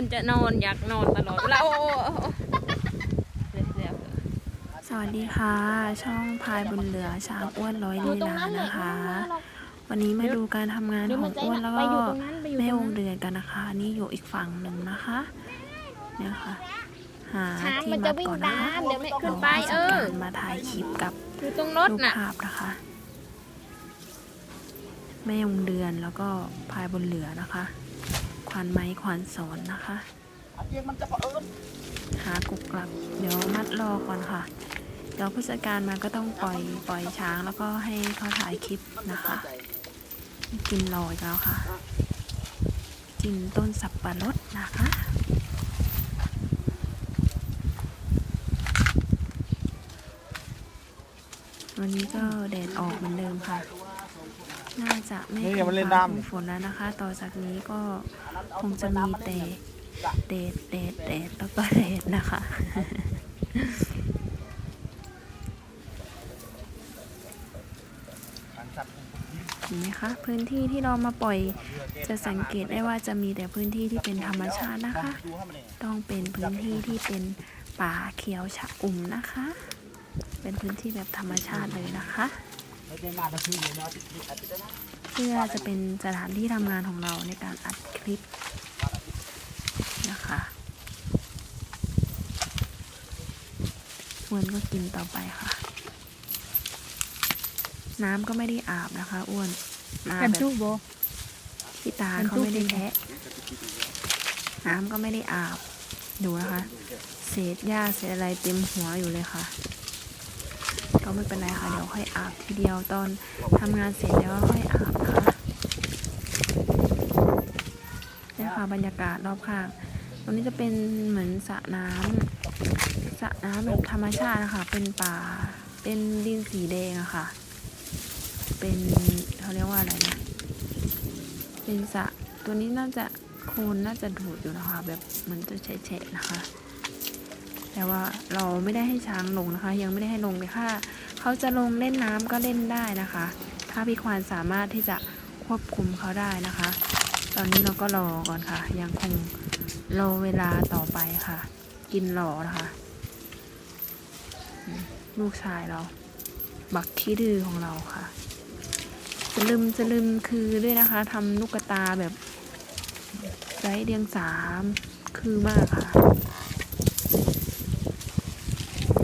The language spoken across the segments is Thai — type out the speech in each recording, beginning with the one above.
คนจะนอนอยากนอนตลอดเวลาโอ้โอ้โอ้โอ้เรียบสวัสดีค่ะ ช่องพายบุญเหลือช้างอ้วนร้อยๆอยู่ลีตรงลานั้นแหละนะคะเราวันนี้มาดูการทำงานเดี๋ยวขมัอนงจะอ้วนแล้วไปก็อยู่ตรงนั้นไปอยู่ตแม่รงวงนั้นเดือนกันนะคะ นี่อยู่อีกฝั่งหนึ่งนะคะเนี่ยค่ะหาช้างที่มันมัจะดวิ่งก่อนนะตาคะมเดี๋ยวไม่ขึ้นเราไปก็เอจะอการมาถ่ายคลิปกับอยู่ตรงรถรูปน่ะภาพนะคะ แม่วงเดือนแล้วก็พายบุญเหลือนะคะควานไม้ควานสอนนะคะ หากุกกลับ เดี๋ยวมัดรอก่อนค่ะ เดี๋ยวผู้จัดการมาก็ต้องปล่อยปล่อยช้างแล้วก็ให้เขาถ่ายคลิปนะคะ กินรออีกแล้วค่ะ กินต้นสับปะรดนะคะวันนี้ก็แดดออกเหมือนเดิมค่ะ น่าจะไม่นี่ถึอย่ามาเล่นฟ้าน้ำคงฝนแล้วนะคะ ต่อจากนี้ก็คงจะมีแต่แดดแดดแดดแล้วก็แดดนะคะ เห็นไหมคะพื้นที่ที่เรามาปล่อย จะสังเกตได้ว่าจะมีแต่พื้นที่ที่เป็นธรรมชาตินะคะ ต้องเป็นพื้นที่ที่เป็นป่าเขียวชะอุ่มนะคะ เป็นพื้นที่แบบธรรมชาติเลยนะคะ เพื่อจะเป็นสถานที่ทำงานของเราในการอัดคลิปนะคะอ้วนก็กินต่อไปค่ะ น้ำก็ไม่ได้อาบนะคะอ้วนมากันแบบชูโบพี่ตาเป็นเขาตู้ไม่ได้กินแทะน้ำก็ไม่ได้อาบดูนะคะ เศษหญ้าเศษอะไรเต็มหัวอยู่เลยค่ะ ก็ไม่เป็นไรค่ะ เดี๋ยวค่อยอาบทีเดียวตอนทำงานเสร็จแล้วค่อยอาบนะคะนี่ค่ะบรรยากาศรอบข้าง ตรงนี้จะเป็นเหมือนสระน้ำสระน้ำแบบธรรมชาตินะคะ เป็นป่า เป็นดินสีแดงอะค่ะ เป็นเขาเรียกว่าอะไรนะ เป็นสระตัวนี้น่าจะโคลนน่าจะดูดอยู่นะคะ แบบเหมือนจะแฉะนะคะแต่ว่าเราไม่ได้ให้ช้างลงนะคะ ยังไม่ได้ให้ลงเลยค่ะ เขาจะลงเล่นน้ำก็เล่นได้นะคะ ถ้าพี่ควานสามารถที่จะควบคุมเขาได้นะคะ ตอนนี้เราก็รอก่อนค่ะ ยังคงรอเวลาต่อไปค่ะ กินรอนะคะ ลูกชายเรา บักขี้ดื้อของเราค่ะจะลืมจะลืมคือด้วยนะคะทำลูกกระตาแบบไร้เดียงสามคือมากค่ะ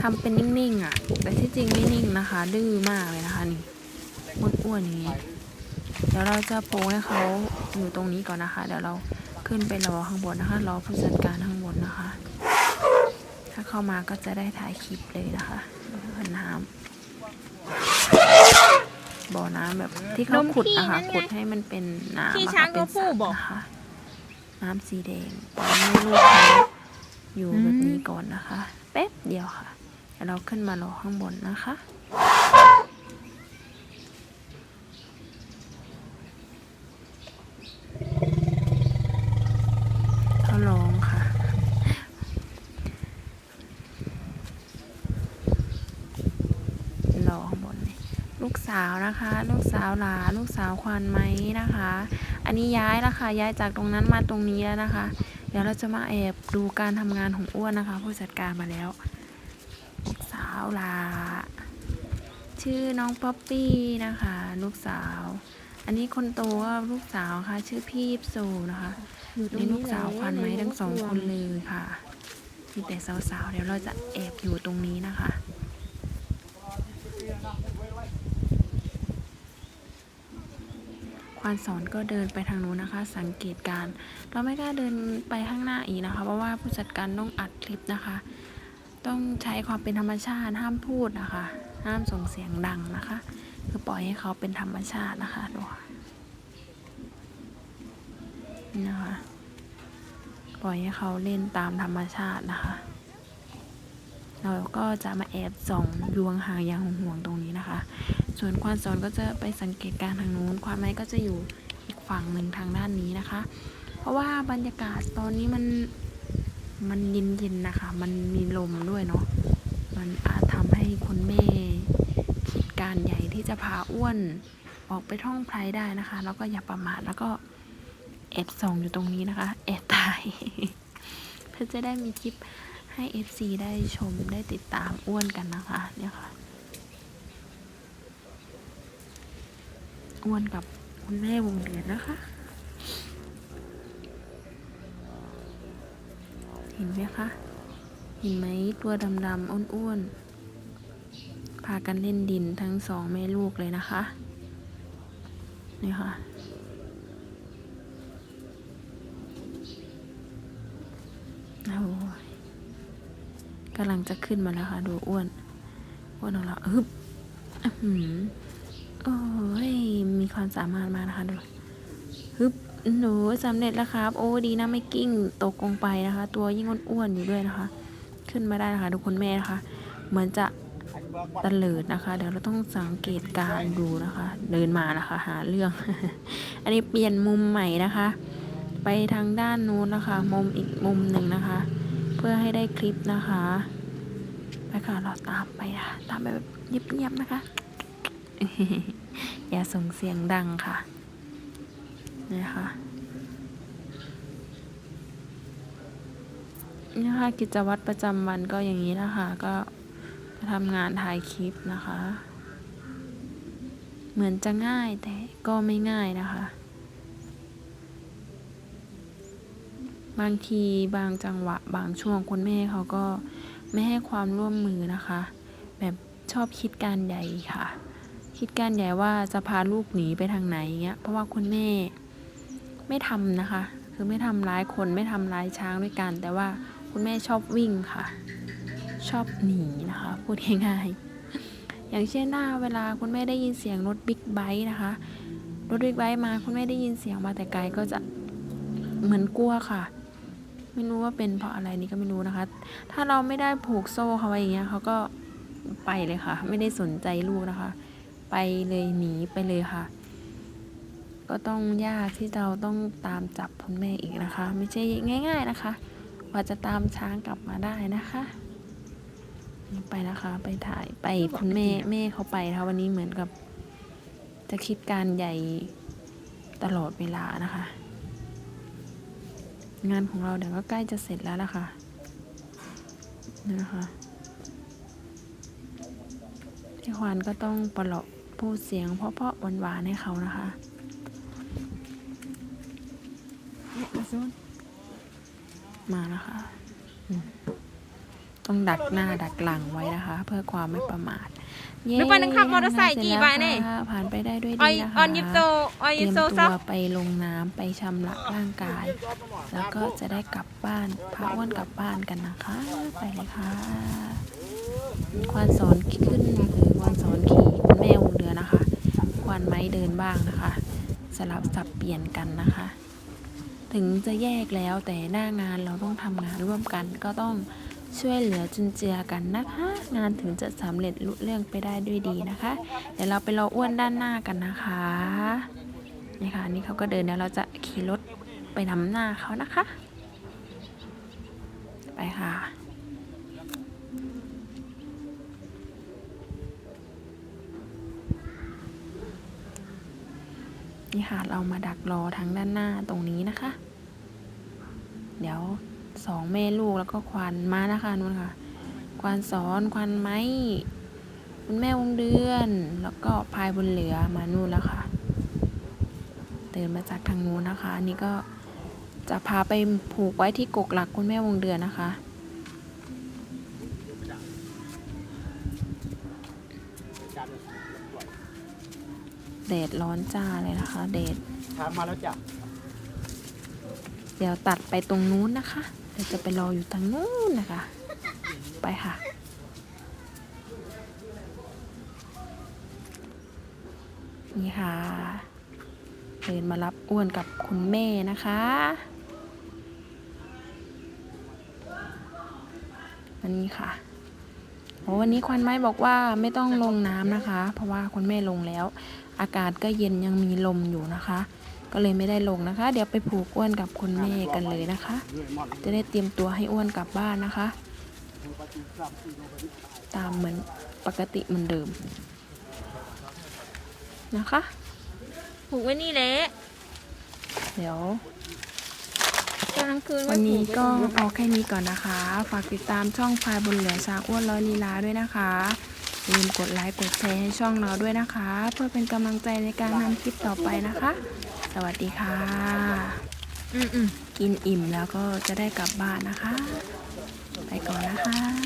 ทำเป็นนิ่งๆอะ แต่ที่จริงไม่นิ่งนะคะ ดื้อมากเลยนะคะนี่อ้วนๆอย่างนี้ เดี๋ยวเราจะโปรให้เขาอยู่ตรงนี้ก่อนนะคะ เดี๋ยวเราขึ้นไปรอข้างบนนะคะ รอผู้จัดการข้างบนนะคะ ถ้าเข้ามาก็จะได้ถ่ายคลิปเลยนะคะน้ำบ่อน้ำแบบที่เขาขุดนะคะนมขี้นั่นไงขุดให้มันเป็นน้ำขี้อะช้าค่ะงเป็นตัวผู้สระบอกนะคะน้ำสีแดงตอนนี้ลูกเขาอยู่แบบนี้ก่อนนะคะ แป๊บเดียวค่ะ เดี๋ยวเราขึ้นมารอข้างบนนะคะ เขาร้องค่ะ รอข้างบนเลยลูกสาวนะคะ ลูกสาวหลา ลูกสาวควานไม้นะคะ อันนี้ย้ายแล้วค่ะ ย้ายจากตรงนั้นมาตรงนี้แล้วนะคะ เดี๋ยวเราจะมาแอบดูการทำงานของอ้วนนะคะ ผู้จัดการมาแล้วาวหลาชื่อน้องป๊อปปี้นะคะ ลูกสาว อันนี้คนโตก็ลูกสาวค่ะ ชื่อพี่ยิปโซนะคะอยู่ตรงนี่นี้ลูกสาวควันไม้ทั้งสองคนเลยเลยค่ะมีแต่สาวๆเดี๋ยวเราจะแอบอยู่ตรงนี้นะคะควานสอนก็เดินไปทางนู้นนะคะ สังเกตการณ์เราไม่กล้าเดินไปข้างหน้าอีกนะคะ เพราะว่าผู้จัดการต้องอัดคลิปนะคะ ต้องใช้ความเป็นธรรมชาติห้ามพูดนะคะ ห้ามส่งเสียงดังนะคะ คือปล่อยให้เขาเป็นธรรมชาตินะคะดูนะคะปล่อยให้เขาเล่นตามธรรมชาตินะคะ เราก็จะมาแอบส่องยวงหางอย่างห่วงตรงนี้นะคะ ส่วนควานสอนก็จะไปสังเกตการณ์ทางนู้น ควานไม้ก็จะอยู่อีกฝั่งหนึ่งทางด้านนี้นะคะ เพราะว่าบรรยากาศตอนนี้มันมันเย็นๆนะคะ มันมีลมด้วยเนาะ มันอาจทำให้คุณแม่คิดการใหญ่ที่จะพาอ้วนออกไปท่องไพรได้นะคะ แล้วก็อย่าประมาทแล้วก็แอบส่องอยู่ตรงนี้นะคะ แอบถ่ายเพื่อจะได้มีคลิปให้ FC ได้ชมได้ติดตามอ้วนกันนะคะ เนี่ยค่ะ อ้วนกับคุณแม่วงเดือนนะคะ เห็นไหมคะ เห็นไหมตัวดำๆอ้วนๆพากันเล่นดินทั้งสองแม่ลูกเลยนะคะนี่ค่ะโอ้ยกำลังจะขึ้นมาแล้วค่ะ ดูอ้วนอ้วนของเราฮึบอื้อหือโอ้ยมีความสามารถมากนะคะดูฮึบหนูสำเร็จแล้วครับ โอ้ดีนะไม่กิ้งตกลงไปนะคะ ตัวยิ่งอ้วนๆอยู่ด้วยนะคะ ขึ้นมาได้นะคะดูคุณแม่นะคะ เหมือนจะตะเลิดนะคะ เดี๋ยวเราต้องสังเกตการดูนะคะ เดินมานะคะ หาเรื่อง อันนี้เปลี่ยนมุมใหม่นะคะ ไปทางด้านนู้นนะคะ มุมอีกมุมหนึ่งนะคะ เพื่อให้ได้คลิปนะคะไปค่ะเราตามไปค่ะตามไปแบบเงียบๆนะคะ อย่าส่งเสียงดังค่ะนี่ค่ะ นี่ค่ะกิจวัตรประจำวันก็อย่างนี้นะคะ ก็ทำงานถ่ายคลิปนะคะ เหมือนจะง่ายแต่ก็ไม่ง่ายนะคะ บางทีบางจังหวะ บางช่วงคุณแม่เขาก็ไม่ให้ความร่วมมือนะคะ แบบชอบคิดการใหญ่ค่ะ คิดการใหญ่ว่าจะพาลูกหนีไปทางไหนเงี้ยเพราะว่าคุณแม่ไม่ทำนะคะ คือไม่ทำร้ายคนไม่ทำร้ายช้างด้วยกัน แต่ว่า คุณแม่ชอบวิ่งค่ะ ชอบหนีนะคะ พูดง่ายๆอย่างเช่นถ้าเวลาคุณแม่ได้ยินเสียงรถบิ๊กไบค์นะคะ รถบิ๊กไบค์มาคุณแม่ได้ยินเสียงมาแต่ไกลก็จะเหมือนกลัวค่ะ ไม่รู้ว่าเป็นเพราะอะไรนี่ก็ไม่รู้นะคะ ถ้าเราไม่ได้ผูกโซ่เขาไว้อย่างเงี้ยเขาก็ไปเลยค่ะ ไม่ได้สนใจลูกนะคะ ไปเลยหนีไปเลยค่ะ ก็ต้องยากที่เราต้องตามจับคุณแม่อีกนะคะ ไม่ใช่ง่าย ๆนะคะ ว่าจะตามช้างกลับมาได้นะคะไปนะคะ ไปถ่ายไปคุณแม่แม่เขาไปนะคะวันนี้เหมือนกับ จะคิดการใหญ่ตลอดเวลานะคะ งานของเราเดี๋ยวก็ใกล้จะเสร็จแล้วล่ะค่ะนะคะพี่ควานก็ต้องปลอบพูดเสียงเพราะๆหวานๆให้เขานะคะเนี่ย มาซูนมาแล้วค่ะอืมต้องดักหน้าดักหลังไว้นะคะ เพื่อความไม่ประมาทเย้นึกว่านึกขับมอเตอร์ไซค์กี่ใบนี่ทำงาเสร็จแล้วค่ะผ่านไปได้ด้วยออดียนะคะออนยิบโซออนเตยิรีบยมโซตัซับวไปลงน้ำไปชำระร่างกาย แล้วก็จะได้กลับบ้านพาอ้วนกลับบ้านกันนะคะ ไปเลยค่ะควานสอนขึ้นหรือควานสอนขี่คุณแม่วงเดือนนะคะ ควานไม้เดินบ้างนะคะ สลับสับเปลี่ยนกันนะคะ ถึงจะแยกแล้วแต่หน้างานเราต้องทำงานร่วมกัน ก็ต้องช่วยเหลือจุนเจือกันนะคะ งานถึงจะสำเร็จลุเรื่องไปได้ด้วยดีนะคะ เดี๋ยวเราไปรออ้วนด้านหน้ากันนะคะนี่ค่ะนี่เขาก็เดินแล้วเราจะขี่รถไปนำหน้าเขานะคะ ไปค่ะ นี่ค่ะเรามาดักรอทางด้านหน้าตรงนี้นะคะ เดี๋ยวสองแม่ลูกแล้วก็ควานมานะคะนู่นค่ะ ควานสอนควานไม้คุณแม่วงเดือน แล้วก็พายบนเหลือมานู่นแล้วค่ะเดินมาจากทางนู้นนะคะอันนี้ก็จะพาไปผูกไว้ที่กกหลักคุณแม่วงเดือนนะคะ แดดร้อนจ้าเลยนะคะแดดถามมาแล้วจ้ะเดี๋ยวตัดไปตรงนู้นนะคะเดี๋ยวจะไปรออยู่ทางนู้นนะคะ ไปค่ะนี่ค่ะเดินมารับอ้วนกับคุณแม่นะคะ อันนี้ค่ะโอ้ วันนี้ควันไม้บอกว่าไม่ต้องลงน้ำนะคะ เพราะว่าคุณแม่ลงแล้ว อากาศก็เย็นยังมีลมอยู่นะคะ ก็เลยไม่ได้ลงนะคะ เดี๋ยวไปผูกอ้วนกับคุณแม่กันเลยนะคะ จะได้เตรียมตัวให้อ้วนกลับบ้านนะคะ ตามเหมือนปกติเหมือนเดิม นะคะ ผูกไว้นี่แหละเดี๋ยว กลางคืนวันนี้ก็ไว้ผูเอาแค่นี้ก่อนนะคะ ฝากติดตามช่องพายบนเหลือช้างอ้วนร้อยลีลาด้วยนะคะอย่าลืมกดไลค์กดแชร์ให้ช่องเราด้วยนะคะ เพื่อเป็นกำลังใจในการทำคลิปต่อไปนะคะ สวัสดีค่ะอืมอืมกินอิ่มแล้วก็จะได้กลับบ้านนะคะ ไปก่อนนะคะ